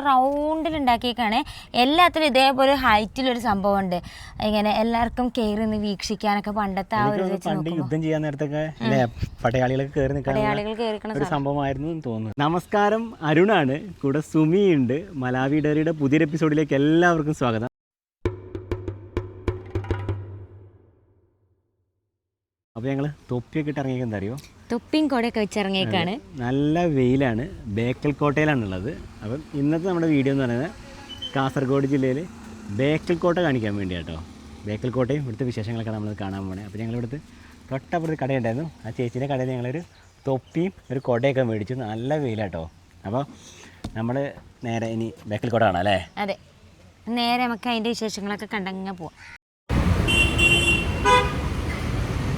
റൗണ്ടിൽ ഉണ്ടാക്കിയേക്കാണ് എല്ലാത്തിലും ഇതേപോലെ ഹൈറ്റിൽ ഒരു സംഭവം ഉണ്ട് ഇങ്ങനെ എല്ലാവർക്കും കയറി നിന്ന് വീക്ഷിക്കാനൊക്കെ പണ്ടത്തെ ആ ഒരു വെച്ച് പണ്ട് യുദ്ധം ചെയ്യാൻ നേരത്തൊക്കെ അല്ലേ പടയാളികളൊക്കെ കയറി നിൽക്കാൻ കയറിക്കണ ഒരു സംഭവമായിരുന്നു എന്ന് തോന്നുന്നു. നമസ്കാരം അരുണാണ്. കൂടെ സുമിയുണ്ട്. മലാവി ഡയറിയുടെ പുതിയൊരു എപ്പിസോഡിലേക്ക് എല്ലാവർക്കും സ്വാഗതം. അപ്പോൾ ഞങ്ങൾ തൊപ്പിയൊക്കെ ഇട്ട് ഇറങ്ങിയത് അറിയോ? തൊപ്പിയും കൊടയൊക്കെ വെച്ചിറങ്ങിയേക്കാണ് നല്ല വെയിലാണ്. ബേക്കൽ കോട്ടയിലാണുള്ളത് അപ്പം ഇന്നത്തെ നമ്മുടെ വീഡിയോ എന്ന് പറയുന്നത് കാസർഗോഡ് ജില്ലയിൽ ബേക്കൽ കോട്ട കാണിക്കാൻ വേണ്ടി കേട്ടോ ബേക്കൽ കോട്ടയും ഇവിടുത്തെ വിശേഷങ്ങളൊക്കെ നമ്മൾ കാണാൻ പോകണേ അപ്പോൾ ഞങ്ങൾ ഇവിടുത്തെ തൊട്ടപ്പുറത്ത് കടയുണ്ടായിരുന്നു. ആ ചേച്ചീന്റെ കടയിൽ ഞങ്ങളൊരു തൊപ്പിയും ഒരു കൊടയൊക്കെ മേടിച്ചു. നല്ല വെയിലാട്ടോ. അപ്പോൾ നമ്മൾ നേരെ ഇനി ബേക്കൽ കോട്ട കാണാം അല്ലേ? അതെ. നേരെ നമുക്ക് അതിന്റെ വിശേഷങ്ങളൊക്കെ കണ്ടങ്ങ് പോവാം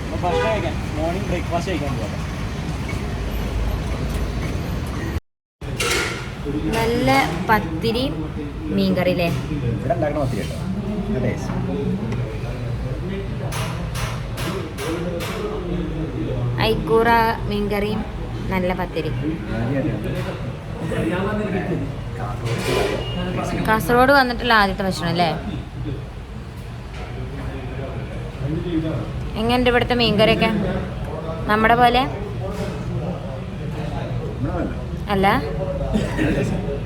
അപ്പോൾ ഭക്ഷണം കഴിക്കാൻ. മോർണിംഗ് ബ്രേക്ക്ഫാസ്റ്റ് കഴിക്കാൻ പോകാം നല്ല പത്തിരി ഇവിടെ കേട്ടോ ടേസ്റ്റ് ഐക്കൂറ മീൻകറിയും നല്ല പത്തിരി. കാസർഗോഡ് വന്നിട്ടുള്ള ആദ്യത്തെ ഭക്ഷണം അല്ലേ? എങ്ങനെയുണ്ട് ഇവിടുത്തെ മീൻകറിയൊക്കെ? നമ്മുടെ പോലെ? അല്ല?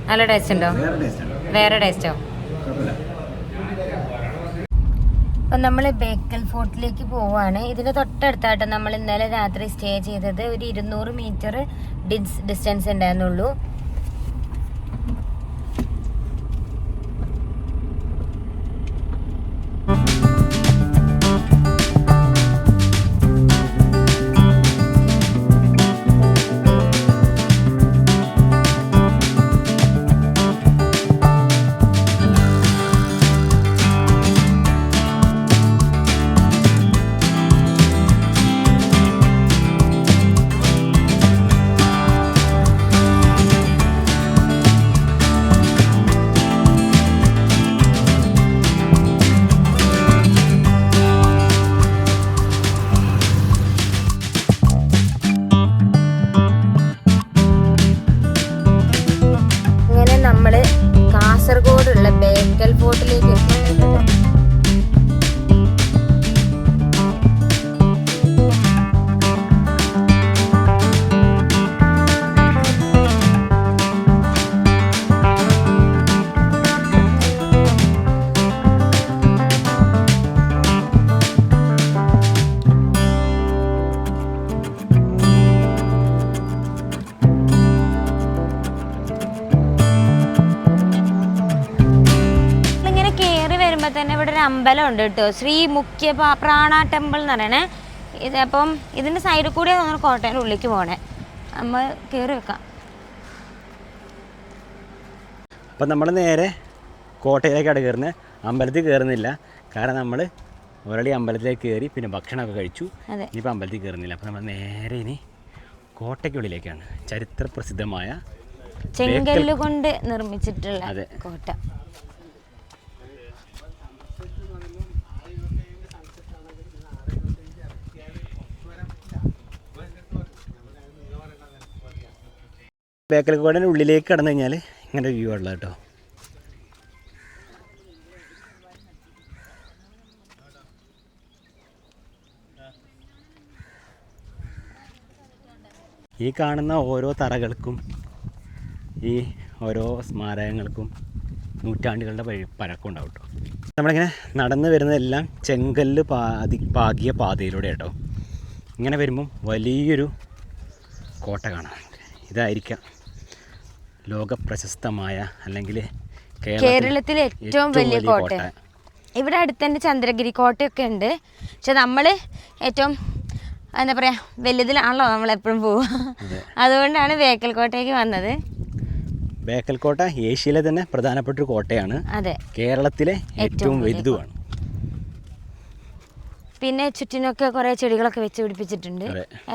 നല്ല ടേസ്റ്റ് ഉണ്ടോ? വേറെ ടേസ്റ്റോ അപ്പം നമ്മൾ ബേക്കൽ ഫോർട്ടിലേക്ക് പോവാണ്. ഇതിന് തൊട്ടടുത്തായിട്ട് നമ്മൾ ഇന്നലെ രാത്രി സ്റ്റേ ചെയ്തത് ഒരു ഇരുന്നൂറ് മീറ്റർ ഡിസ് ഡിസ്റ്റൻസ് ഉണ്ടായിരുന്നുള്ളൂ. ബേക്കൽ ഒരു അമ്പലം ഉണ്ട് കേട്ടോ. ശ്രീ മുഖ്യ പ്രാണ ടെമ്പിൾ എന്ന് പറയണേ. ഇത് അപ്പം ഇതിന്റെ സൈഡിൽ കൂടെ തോന്നുന്നു കോട്ടയുടെ ഉള്ളിലേക്ക് പോണേ. നമ്മൾ കയറി വെക്കാം. അപ്പം നമ്മൾ നേരെ കോട്ടയിലേക്കാണ് കയറുന്നത് അമ്പലത്തിൽ കയറുന്നില്ല കാരണം നമ്മൾ ഒരാളി അമ്പലത്തിലേക്ക് കയറി പിന്നെ ഭക്ഷണമൊക്കെ കഴിച്ചു. ഇനിയിപ്പോൾ അമ്പലത്തിൽ കയറുന്നില്ല അപ്പോൾ നമ്മൾ നേരെ ഇനി കോട്ടയ്ക്കുള്ളിലേക്കാണ്. ചരിത്ര പ്രസിദ്ധമായ ചെങ്കല്ല് കൊണ്ട് നിർമ്മിച്ചിട്ടുള്ള കോട്ട. ബേക്കൽ കോടന്റെ ഉള്ളിലേക്ക് കടന്നു കഴിഞ്ഞാൽ ഇങ്ങനെ വ്യൂ ഉള്ളത് കേട്ടോ. ഈ കാണുന്ന ഓരോ തറകൾക്കും ഈ ഓരോ സ്മാരകങ്ങൾക്കും നൂറ്റാണ്ടുകളുടെ പഴ പഴക്കം ഉണ്ടാവും കേട്ടോ. നമ്മളിങ്ങനെ നടന്നു വരുന്നതെല്ലാം ചെങ്കല്ല് പാതി പാകിയ പാതയിലൂടെ കേട്ടോ ഇങ്ങനെ വരുമ്പം വലിയൊരു കോട്ട കാണാം ഇതായിരിക്കാം. ലോക പ്രശസ്തമായ അല്ലെങ്കിൽ കേരളത്തിലെ ഏറ്റവും വലിയ കോട്ട. ഇവിടെ അടുത്ത് തന്നെ ചന്ദ്രഗിരി കോട്ടയൊക്കെ ഉണ്ട്. പക്ഷെ നമ്മൾ ഏറ്റവും എന്താ പറയുക വലുതിലാണല്ലോ നമ്മൾ എപ്പോഴും പോവുക അതുകൊണ്ടാണ് ബേക്കൽ കോട്ടയ്ക്ക് വന്നത്. ബേക്കൽ കോട്ട ഏഷ്യയിലെ തന്നെ പ്രധാനപ്പെട്ട ഒരു കോട്ടയാണ്. അതെ. കേരളത്തിലെ ഏറ്റവും വലുതുമാണ്. പിന്നെ ചുറ്റിനൊക്കെ കുറേ ചെടികളൊക്കെ വെച്ച് പിടിപ്പിച്ചിട്ടുണ്ട്.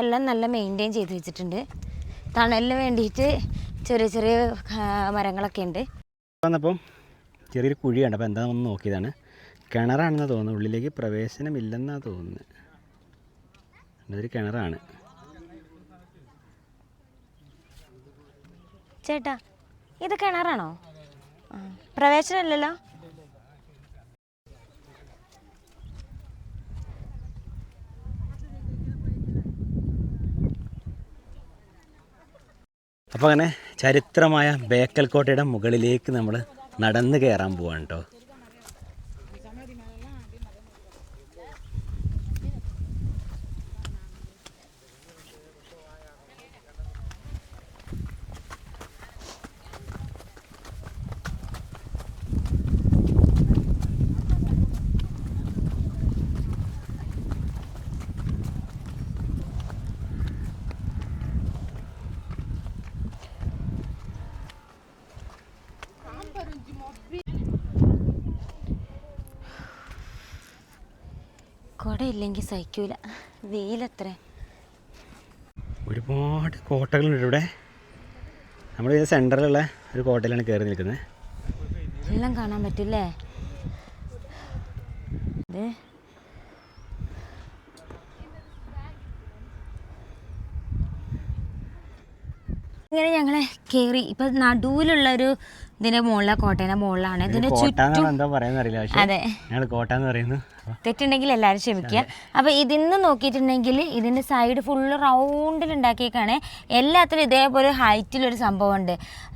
എല്ലാം നല്ല മെയിന്റെയിൻ ചെയ്ത് വെച്ചിട്ടുണ്ട്. തണലിന് വേണ്ടിയിട്ട് ചെറിയ ചെറിയ മരങ്ങളൊക്കെ ഉണ്ട്. വന്നപ്പം ചെറിയൊരു കുഴിയാണ് അപ്പോൾ എന്താണെന്ന് നോക്കിയതാണ്. കിണറാണെന്ന് തോന്നുന്നു ഉള്ളിലേക്ക് പ്രവേശനമില്ലെന്നാണ് തോന്നുന്നത്. അതൊരു കിണറാണ്. ചേട്ടാ ഇത് കിണറാണോ. പ്രവേശനമല്ലല്ലോ? അപ്പോൾ അങ്ങനെ ചരിത്രമായ ബേക്കൽ കോട്ടയുടെ മുകളിലേക്ക് നമ്മൾ നടന്ന് കയറാൻ പോവാണ് കേട്ടോ കുട ഇല്ലെങ്കിൽ സഹിക്കൂല. വെയിലത്ര. ഒരുപാട് കോട്ടകളുണ്ട് ഇവിടെ. നമ്മൾ ഇത് സെന്ററിലുള്ള ഒരു കോട്ടയിലാണ് കയറി നിൽക്കുന്നത്. എല്ലാം കാണാൻ പറ്റില്ലേ? ഇത് ഇങ്ങനെ ഞങ്ങളെ കേറി. ഇപ്പൊ നടുവിലുള്ള ഒരു ഇതിന്റെ മുകളിലെ കോട്ടേന്റെ മുകളിലാണ് ഇതിന്റെ ചുറ്റും എന്താ അതെ. ഞങ്ങൾ കോട്ട എന്ന് പറയുന്നു തെറ്റുണ്ടെങ്കിൽ എല്ലാവരും ക്ഷമിക്കുക. അപ്പോൾ ഇതിന്ന് നോക്കിയിട്ടുണ്ടെങ്കിൽ ഇതിന്റെ സൈഡ് ഫുള്ള് റൗണ്ടിൽ ഉണ്ടാക്കിയേക്കാണ്. എല്ലാത്തിലും ഇതേപോലെ ഹൈറ്റിൽ ഒരു സംഭവം ഉണ്ട്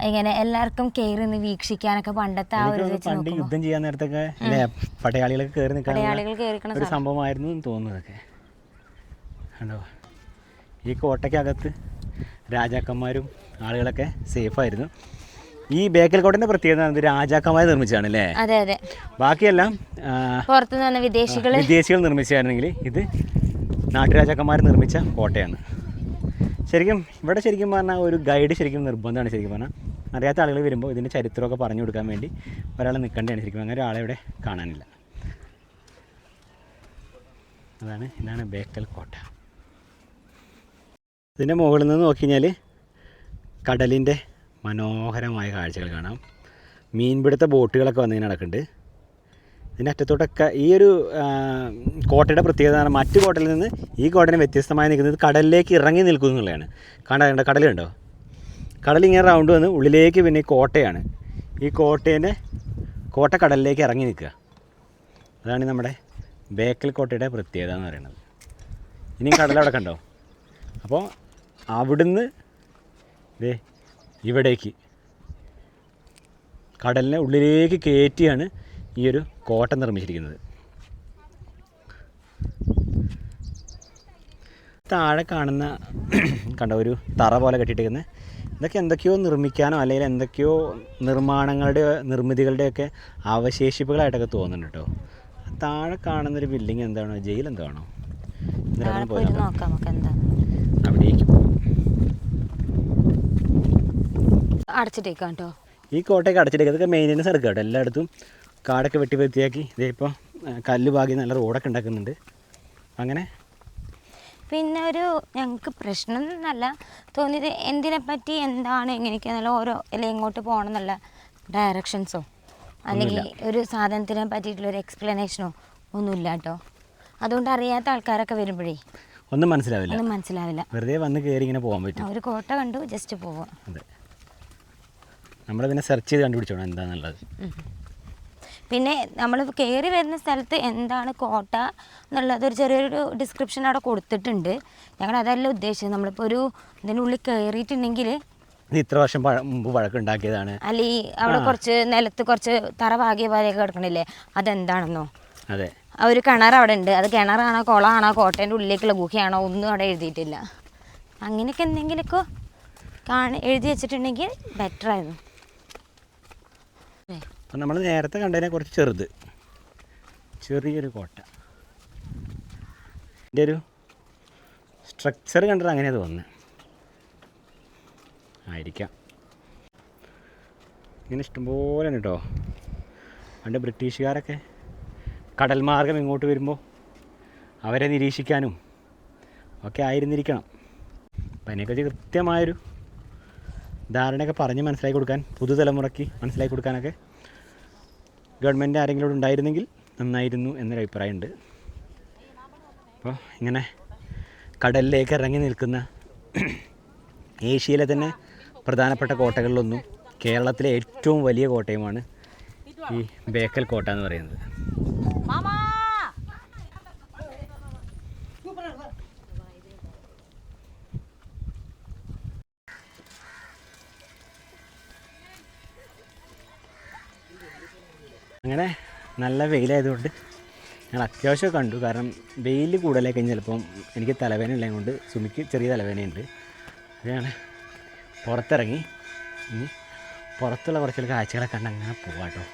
ഇങ്ങനെ എല്ലാവർക്കും കയറി നിന്ന് വീക്ഷിക്കാനൊക്കെ പണ്ടത്തെ ആ ഒരു പണ്ട് യുദ്ധം ചെയ്യാൻ നേരത്തൊക്കെ അല്ലേ പടയാളികളൊക്കെ കയറി നിൽക്കാൻ പടയാളികൾ കയറിക്കണ ഒരു സംഭവമായിരുന്നു തോന്നുന്നതൊക്കെ കണ്ടോ? ഈ കോട്ടയ്ക്കകത്ത് രാജാക്കന്മാരും ആളുകളൊക്കെ സേഫായിരുന്നു ഈ ബേക്കൽ കോട്ടന്റെ പ്രത്യേകത രാജാക്കന്മാർ നിർമ്മിച്ചതാണ് അല്ലേ? അതെ അതെ. ബാക്കിയെല്ലാം പുറത്തു നിന്ന് വിദേശികൾ വിദേശികൾ നിർമ്മിച്ചായിരുന്നെങ്കിൽ ഇത് നാട്ടുരാജാക്കന്മാർ നിർമ്മിച്ച കോട്ടയാണ്. ശരിക്കും ഇവിടെ ശരിക്കും പറഞ്ഞാൽ ഒരു ഗൈഡ് ശരിക്കും നിർബന്ധമാണ് ശരിക്കും പറഞ്ഞാൽ അറിയാത്ത ആളുകൾ വരുമ്പോൾ ഇതിന്റെ ചരിത്രമൊക്കെ പറഞ്ഞു കൊടുക്കാൻ വേണ്ടി ഒരാൾ നിൽക്കേണ്ടതാണ് ശരിക്കും അങ്ങനെ ഒരാളെ ഇവിടെ കാണാനില്ല. അതാണ് ഇതാണ് ബേക്കൽ കോട്ട ഇതിന്റെ മുകളിൽ നിന്ന് നോക്കി കഴിഞ്ഞാൽ കടലിന്റെ മനോഹരമായ കാഴ്ചകൾ കാണാം. മീൻപിടുത്ത ബോട്ടുകളൊക്കെ വന്നിങ്ങനെ നടക്കുന്നുണ്ട്. ഇതിന്റെ അറ്റത്തോട്ടൊക്കെ ഈ ഒരു കോട്ടയുടെ പ്രത്യേകത എന്ന് മറ്റു കോട്ടയിൽ നിന്ന് ഈ കോട്ടയിൽ വ്യത്യസ്തമായി നിൽക്കുന്നത് കടലിലേക്ക് ഇറങ്ങി നിൽക്കുന്നു എന്നുള്ളതാണ്. കാണാറുണ്ട് കടലുണ്ടോ? ഇങ്ങനെ റൗണ്ട് വന്ന് ഉള്ളിലേക്ക് പിന്നെ കോട്ടയാണ്. ഈ കോട്ടേന്റെ കോട്ട കടലിലേക്ക് ഇറങ്ങി നിൽക്കുക. അതാണ് നമ്മുടെ ബേക്കൽ കോട്ടയുടെ പ്രത്യേകത എന്ന് പറയുന്നത്. ഇനിയും കടലവിടെ കണ്ടോ? അപ്പോൾ അവിടുന്ന് ദേ ഇവിടേക്ക്. കടലിനെ ഉള്ളിലേക്ക് കയറ്റിയാണ് ഈ ഒരു കോട്ട നിർമ്മിച്ചിരിക്കുന്നത്. താഴെ കാണുന്ന കണ്ട ഒരു തറ പോലെ കെട്ടിയിട്ടിരിക്കുന്നത് ഇതൊക്കെ എന്തൊക്കെയോ നിർമ്മിക്കാനോ അല്ലെങ്കിൽ എന്തൊക്കെയോ നിർമ്മാണങ്ങളുടെ നിർമ്മിതികളുടെയൊക്കെ അവശേഷിപ്പുകളായിട്ടൊക്കെ തോന്നുന്നുണ്ട് കേട്ടോ. താഴെ കാണുന്നൊരു ബിൽഡിംഗ് എന്താണോ? ജയിൽ എന്താണോ? അവിടേക്ക് പോകും അടച്ചിട്ടേക്കാം കേട്ടോ ഈ കോട്ടയൊക്കെ അടച്ചിട്ടേക്ക്. അതൊക്കെ മെയിന്റനൻസ് എടുക്കുക കേട്ടോ എല്ലായിടത്തും കാടൊക്കെ വെട്ടി വൃത്തിയാക്കി. ഇതേ ഇപ്പോൾ കല്ല് ഭാഗി നല്ല റോഡൊക്കെ ഉണ്ടാക്കുന്നുണ്ട്. അങ്ങനെ? പിന്നെ ഒരു ഞങ്ങൾക്ക് പ്രശ്നം എന്നല്ല തോന്നിയത് എന്തിനെ പറ്റി എന്താണ് എങ്ങനെയൊക്കെയാണെന്നുള്ള ഓരോ അല്ലെങ്കിൽ എങ്ങോട്ട് പോകണം എന്നുള്ള ഡയറക്ഷൻസോ അല്ലെങ്കിൽ ഒരു സാധനത്തിനെ പറ്റിയിട്ടുള്ള ഒരു എക്സ്പ്ലനേഷനോ ഒന്നുമില്ല കേട്ടോ. അതുകൊണ്ട് അറിയാത്ത ആൾക്കാരൊക്കെ വരുമ്പോഴേ. ഒന്നും മനസ്സിലാവില്ല. ഒന്നും മനസ്സിലാവില്ല. വെറുതെ വന്ന് കയറി ഇങ്ങനെ പോകാൻ പറ്റും. ഒരു കോട്ട കണ്ടു ജസ്റ്റ് പോവാം. അതെ. നമ്മൾ പിന്നെ സെർച്ച് ചെയ്ത് കണ്ടുപിടിച്ചോണം എന്താണെന്നുള്ളത് പിന്നെ നമ്മൾ കയറി വരുന്ന സ്ഥലത്ത് എന്താണ് കോട്ട എന്നുള്ളത് ഒരു ചെറിയൊരു ഡിസ്ക്രിപ്ഷൻ അവിടെ കൊടുത്തിട്ടുണ്ട്. ഞങ്ങൾ അതല്ല ഉദ്ദേശിച്ചത്. നമ്മളിപ്പോൾ ഒരു ഇതിനുള്ളിൽ കയറിയിട്ടുണ്ടെങ്കിൽ ഇത് ഇത്ര വർഷം മുമ്പ് വഴക്കുണ്ടാക്കിയതാണ്. ഈ അവിടെ കുറച്ച് നിലത്ത് കുറച്ച് തറ പാകിയ പോലെയൊക്കെ കിടക്കണില്ലേ? അതെന്താണെന്നോ? അതെ. ആ ഒരു കിണർ അവിടെ ഉണ്ട്. അത് കിണറാണോ കുളമാണോ കോട്ടേന്റെ ഉള്ളിലേക്കുള്ള ഗുഹയാണോ ഒന്നും അവിടെ എഴുതിയിട്ടില്ല. അങ്ങനെയൊക്കെ എന്തെങ്കിലുമൊക്കെ കാണി എഴുതി വെച്ചിട്ടുണ്ടെങ്കിൽ ബെറ്റർ ആയിരുന്നു. അല്ലേ? അപ്പം നമ്മൾ നേരത്തെ കണ്ടതിനെ കുറച്ച് ചെറുത്. ചെറിയൊരു കോട്ട. ഇതിന്റെ ഒരു സ്ട്രക്ചർ കണ്ടിട്ട് അങ്ങനെയാണ് തോന്നുന്നത് ആയിരിക്കാം. ഇങ്ങനെ ഇഷ്ടംപോലെ കേട്ടോ പണ്ട് ബ്രിട്ടീഷുകാരൊക്കെ കടൽ മാർഗം ഇങ്ങോട്ട് വരുമ്പോൾ അവരെ നിരീക്ഷിക്കാനും ഒക്കെ ആയിരുന്നിരിക്കണം. അപ്പം അതിനെക്കുറിച്ച് കൃത്യമായൊരു ധാരണയൊക്കെ പറഞ്ഞ് മനസ്സിലാക്കി കൊടുക്കാൻ പുതുതലമുറയ്ക്ക് മനസ്സിലാക്കി കൊടുക്കാനൊക്കെ ഗവൺമെന്റ് ആരെങ്കിലും ഉണ്ടായിരുന്നെങ്കിൽ നന്നായിരുന്നു എന്നൊരു അഭിപ്രായമുണ്ട്. അപ്പോൾ ഇങ്ങനെ കടലിലേക്ക് ഇറങ്ങി നിൽക്കുന്ന ഏഷ്യയിലെ തന്നെ പ്രധാനപ്പെട്ട കോട്ടകളിലൊന്നും കേരളത്തിലെ ഏറ്റവും വലിയ കോട്ടയമാണ് ഈ ബേക്കൽ കോട്ട എന്ന് പറയുന്നത്. നല്ല വെയിലായതുകൊണ്ട് ഞങ്ങൾ അത്യാവശ്യം കണ്ടു. കാരണം വെയിൽ കൂടുതലായി കഴിഞ്ഞാൽ ചിലപ്പം എനിക്ക് തലവേദന ഉള്ളത് കൊണ്ട് സുമിക്ക് ചെറിയ തലവേദനയുണ്ട്. അതാണ് പുറത്തിറങ്ങി. ഇനി പുറത്തുള്ള കുറച്ചുള്ള കാഴ്ചകളൊക്കെ കണ്ട് അങ്ങനെ പോവാട്ടോ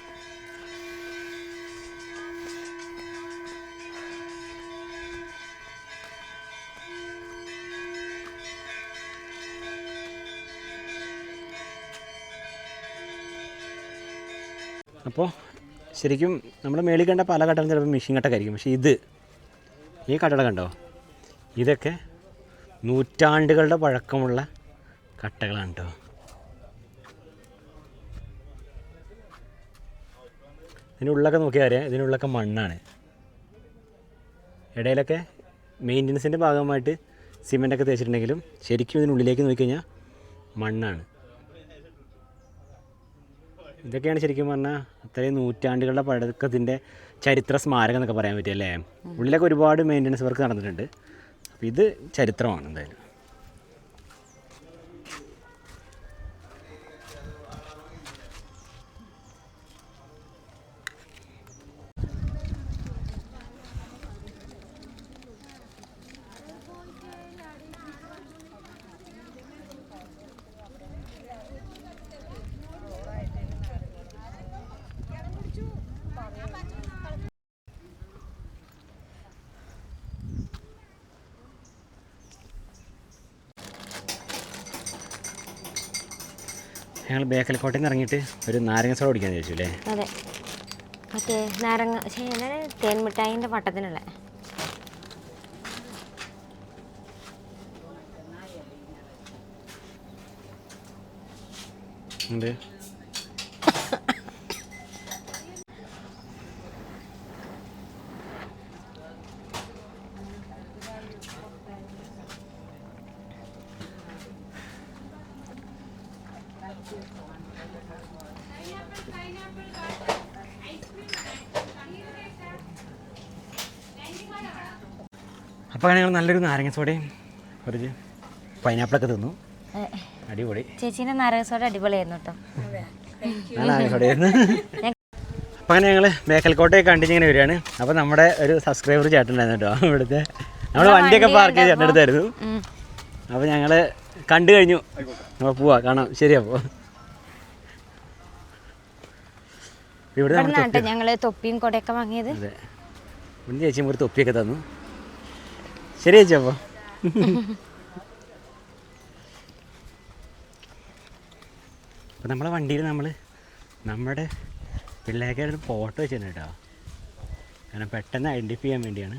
അപ്പോൾ ശരിക്കും നമ്മൾ മേളിൽ കണ്ട പല കട്ടകളും ചിലപ്പോൾ മെഷീൻ കട്ടൊക്കെ ആയിരിക്കും പക്ഷേ ഇത് ഈ കട്ടട കണ്ടോ? ഇതൊക്കെ നൂറ്റാണ്ടുകളുടെ പഴക്കമുള്ള കട്ടകളാണ് കേട്ടോ ഇതിനുള്ളൊക്കെ നോക്കിയാൽ അറിയാം ഇതിനുള്ളൊക്കെ മണ്ണാണ്. ഇടയിലൊക്കെ മെയിന്റനൻസിന്റെ ഭാഗമായിട്ട് സിമെന്റൊക്കെ തേച്ചിട്ടുണ്ടെങ്കിലും ശരിക്കും ഇതിനുള്ളിലേക്ക് നോക്കിക്കഴിഞ്ഞാൽ മണ്ണാണ്. ഇതൊക്കെയാണ് ശരിക്കും പറഞ്ഞാൽ അത്രയും നൂറ്റാണ്ടുകളുടെ പഴക്കത്തിന്റെ ചരിത്ര സ്മാരകം എന്നൊക്കെ പറയാൻ പറ്റും ഉള്ളിലൊക്കെ ഒരുപാട് മെയിന്റനൻസ് വർക്ക് നടന്നിട്ടുണ്ട്. അപ്പോൾ ഇത് ചരിത്രമാണ് എന്തായാലും. ഞങ്ങൾ ബേക്കൽ കോട്ടയിൽ നിന്ന് ഇറങ്ങിയിട്ട് ഒരു നാരങ്ങ സോഡ കുടിക്കാൻ ചോദിച്ചു അല്ലേ? അതെ. മറ്റേ നാരങ്ങ തേൻ തേൻമിഠായിന്റെ വട്ടത്തിനുള്ള. ഉണ്ട് അപ്പോൾ ഞങ്ങൾ നല്ലൊരു നാരങ്ങ സോഡയും കുറച്ച് പൈനാപ്പിളൊക്കെ തിന്നു. അടിപൊളി. ചേച്ചീന്റെ നാരങ്ങ സോഡ അടിപൊളിയായിരുന്നു കേട്ടോ നാരങ്ങ സോഡയായിരുന്നു അപ്പോൾ അങ്ങനെ ഞങ്ങൾ ബേക്കൽക്കോട്ടയെ കണ്ടിങ്ങനെ വരികയാണ്. അപ്പോൾ നമ്മുടെ ഒരു സബ്സ്ക്രൈബർ ചേട്ടനുണ്ടായിരുന്നു കേട്ടോ ഇവിടുത്തെ. നമ്മൾ വണ്ടിയൊക്കെ പാർക്ക് ചെയ്ത് ചേട്ടനെടുത്തായിരുന്നു ഉം. അപ്പോൾ ഞങ്ങൾ കണ്ടു കഴിഞ്ഞു. അപ്പോൾ പോവാ കാണാം. ശരി അപ്പോൾ ഇവിടെ ഞങ്ങൾ തൊപ്പിയും കൊടയൊക്കെ വാങ്ങിയത്. അതെ. ഇവിടെ ചേച്ചി ഒരു തൊപ്പിയൊക്കെ തന്നു. ശരി ചേച്ചി അപ്പോൾ നമ്മളെ വണ്ടിയിൽ നമ്മൾ നമ്മുടെ പിള്ളേരുടെ ഫോട്ടോ വെച്ചിട്ടുണ്ട് കേട്ടോ കാരണം പെട്ടെന്ന് ഐഡന്റിഫൈ ചെയ്യാൻ വേണ്ടിയാണ്.